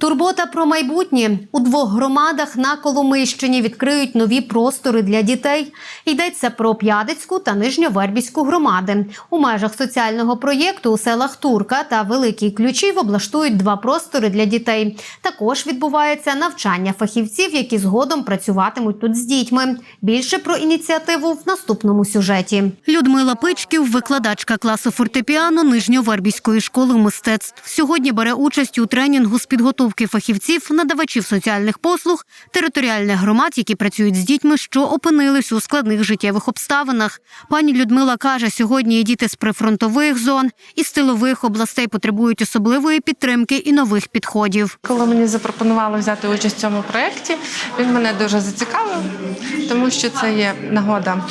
Турбота про майбутнє у двох громадах на Коломийщині відкриють нові простори для дітей. Йдеться про П'ядицьку та Нижньовербіську громади. У межах соціального проєкту у селах Турка та Великий Ключів облаштують два простори для дітей. Також відбувається навчання фахівців, які згодом працюватимуть тут з дітьми. Більше про ініціативу в наступному сюжеті. Людмила Пичків, викладачка класу фортепіано Нижньовербіської школи мистецтв. Сьогодні бере участь у тренінгу з підготовки фахівців, надавачів соціальних послуг, територіальних громад, які працюють з дітьми, що опинились у складних життєвих обставинах. Пані Людмила каже, сьогодні діти з прифронтових зон і з тилових областей потребують особливої підтримки і нових підходів. Коли мені запропонували взяти участь в цьому проєкті, він мене дуже зацікавив, тому що це є нагода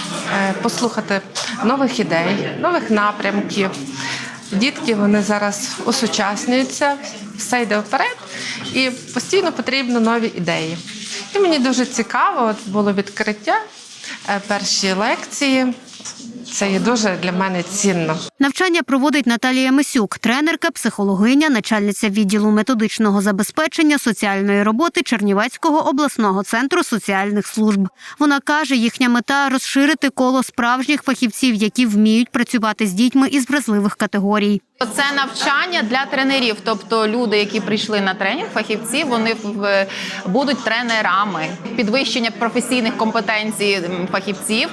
е, послухати нових ідей, нових напрямків. Дітки вони зараз осучаснюються, все йде вперед, і постійно потрібно нові ідеї. І мені дуже цікаво, от було відкриття, е, перші лекції. Це є дуже для мене цінно. Навчання проводить Наталія Мисюк, тренерка, психологиня, начальниця відділу методичного забезпечення соціальної роботи Чернівецького обласного центру соціальних служб. Вона каже, їхня мета розширити коло справжніх фахівців, які вміють працювати з дітьми із вразливих категорій. Це навчання для тренерів, тобто люди, які прийшли на тренінг, фахівці, вони будуть тренерами. Підвищення професійних компетенцій фахівців.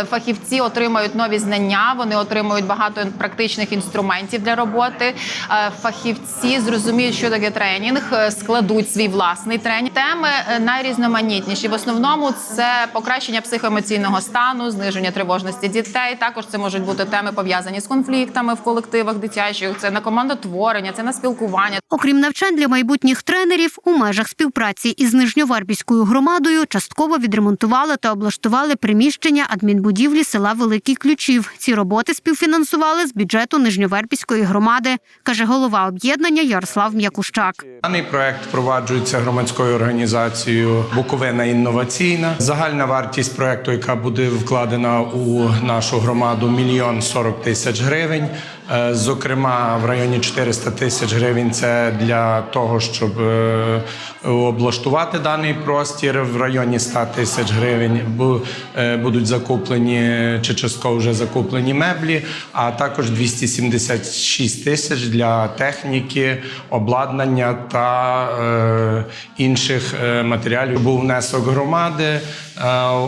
Е, Фахівці отримають нові знання, вони отримують багато практичних інструментів для роботи. Е, Фахівці зрозуміють, що таке тренінг, е, складуть свій власний тренінг. Теми найрізноманітніші. В основному це покращення психоемоційного стану, зниження тривожності дітей. Також це можуть бути теми пов'язані з конфліктами в колективах дитячих. Це на командотворення, це на спілкування. Окрім навчань для майбутніх тренерів, у межах співпраці із Нижньоварбіською громадою частково відремонтували та облаштували приміщення адмінбудівлі села Великий Ключів. Ці роботи співфінансували з бюджету Нижньовербіської громади, каже голова об'єднання Ярослав М'якущак. Даний проект впроваджується громадською організацією Буковина інноваційна. Загальна вартість проекту, яка буде вкладена у нашу громаду, мільйон сорок тисяч гривень. Е, Зокрема, в районі 400 тисяч гривень це для того, щоб е, облаштувати даний простір. В районі 100 тисяч гривень е, будуть закуплені чи частково вже закуплені меблі, а також 276 тисяч для техніки, обладнання та е, інших матеріалів. Був внесок громади,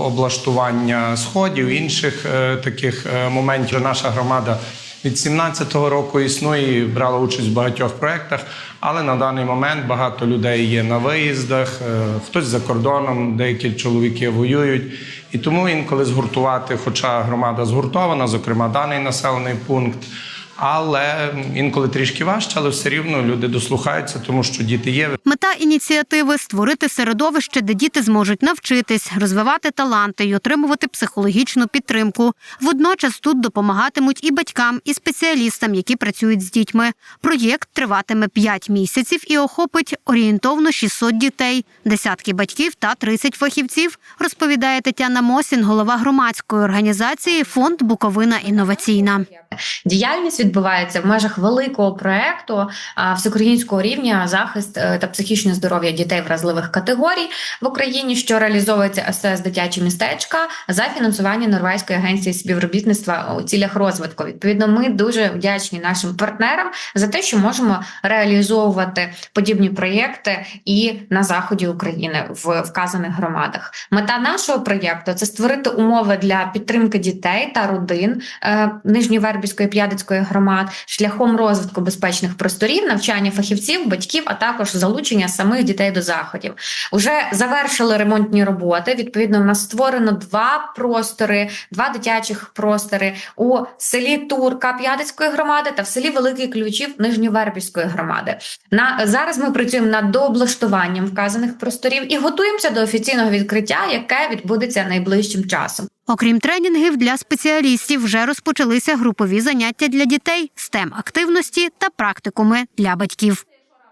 облаштування сходів, інших таких моментів. Наша громада від 17-го року існує і брала участь в багатьох проєктах, але на даний момент багато людей є на виїздах, е, хтось за кордоном, деякі чоловіки воюють. І тому інколи згуртувати, хоча громада згуртована, зокрема даний населений пункт. Але інколи трішки важче, але все рівно люди дослухаються, тому що діти є. Мета ініціативи створити середовище, де діти зможуть навчитись, розвивати таланти і отримувати психологічну підтримку. Водночас тут допомагатимуть і батькам, і спеціалістам, які працюють з дітьми. Проєкт триватиме 5 місяців і охопить орієнтовно 600 дітей, десятки батьків та 30 фахівців. Розповідає Тетяна Мосін, голова громадської організації Фонд Буковина інноваційна. Діяльність відбувається в межах великого проекту всеукраїнського рівня захист е, та психічне здоров'я дітей вразливих категорій в Україні, що реалізовується СС дитячі містечка за фінансування Норвезької агенції співробітництва у цілях розвитку. Відповідно, ми дуже вдячні нашим партнерам за те, що можемо реалізовувати подібні проєкти і на заході України в вказаних громадах. Мета нашого проєкту це створити умови для підтримки дітей та родин е, Нижньовербівської П'ядицької громад шляхом розвитку безпечних просторів, навчання фахівців, батьків, а також залучення самих дітей до заходів. Уже завершили ремонтні роботи. Відповідно, у нас створено два простори, два дитячих простори у селі Турка П'ядицької громади та в селі Великий Ключів Нижньовербівської громади. На зараз ми працюємо над дооблаштуванням вказаних просторів і готуємося до офіційного відкриття, яке відбудеться найближчим часом. Окрім тренінгів для спеціалістів, вже розпочалися групові заняття для дітей, STEM активності та практикуми для батьків.